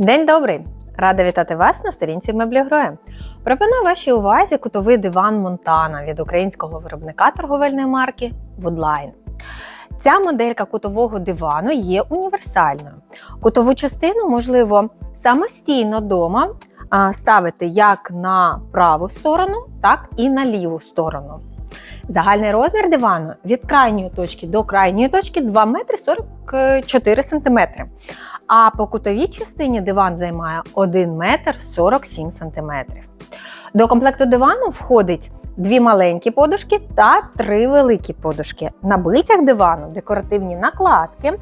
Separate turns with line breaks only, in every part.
День добрий! Рада вітати вас на сторінці меблі Гроя. Пропоную вашій увазі кутовий диван Монтана від українського виробника торговельної марки Woodline. Ця моделька кутового дивану є універсальною. Кутову частину можливо самостійно вдома ставити як на праву сторону, так і на ліву сторону. Загальний розмір дивану від крайньої точки до крайньої точки 2 метри 44 сантиметри. А по кутовій частині диван займає 1 метр 47 сантиметрів. До комплекту дивану входить дві маленькі подушки та три великі подушки. На бицях дивану декоративні накладки,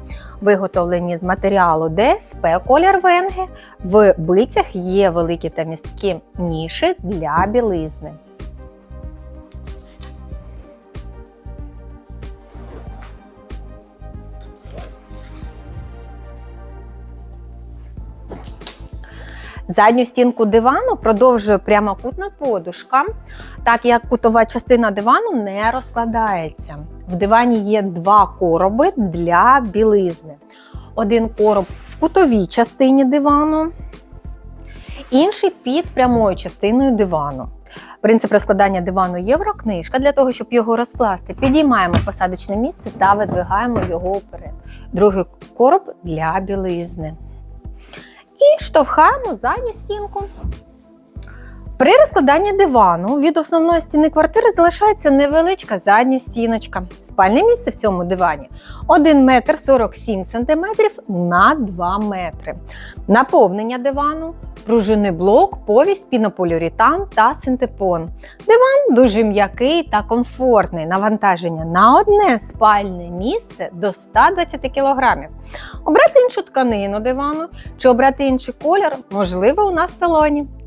виготовлені з матеріалу ДСП колір венги. В бицях є великі та місткі ніші для білизни. Задню стінку дивану продовжує прямокутна подушка, так як кутова частина дивану не розкладається. В дивані є два короби для білизни. Один короб в кутовій частині дивану, інший під прямою частиною дивану. Принцип розкладання дивану єврокнижка. Для того, щоб його розкласти, підіймаємо посадочне місце та видвигаємо його вперед. Другий короб для білизни. Штовхаємо задню стінку. При розкладанні дивану від основної стіни квартири залишається невеличка задня стіночка. Спальне місце в цьому дивані 1 метр 47 см на 2 метри. Наповнення дивану, пружинний блок, повість, пінополіуретан та синтепон. Диван дуже м'який та комфортний. Навантаження на одне спальне місце до 120 кг. Обрати іншу тканину дивану чи обрати інший колір можливо у нас в салоні.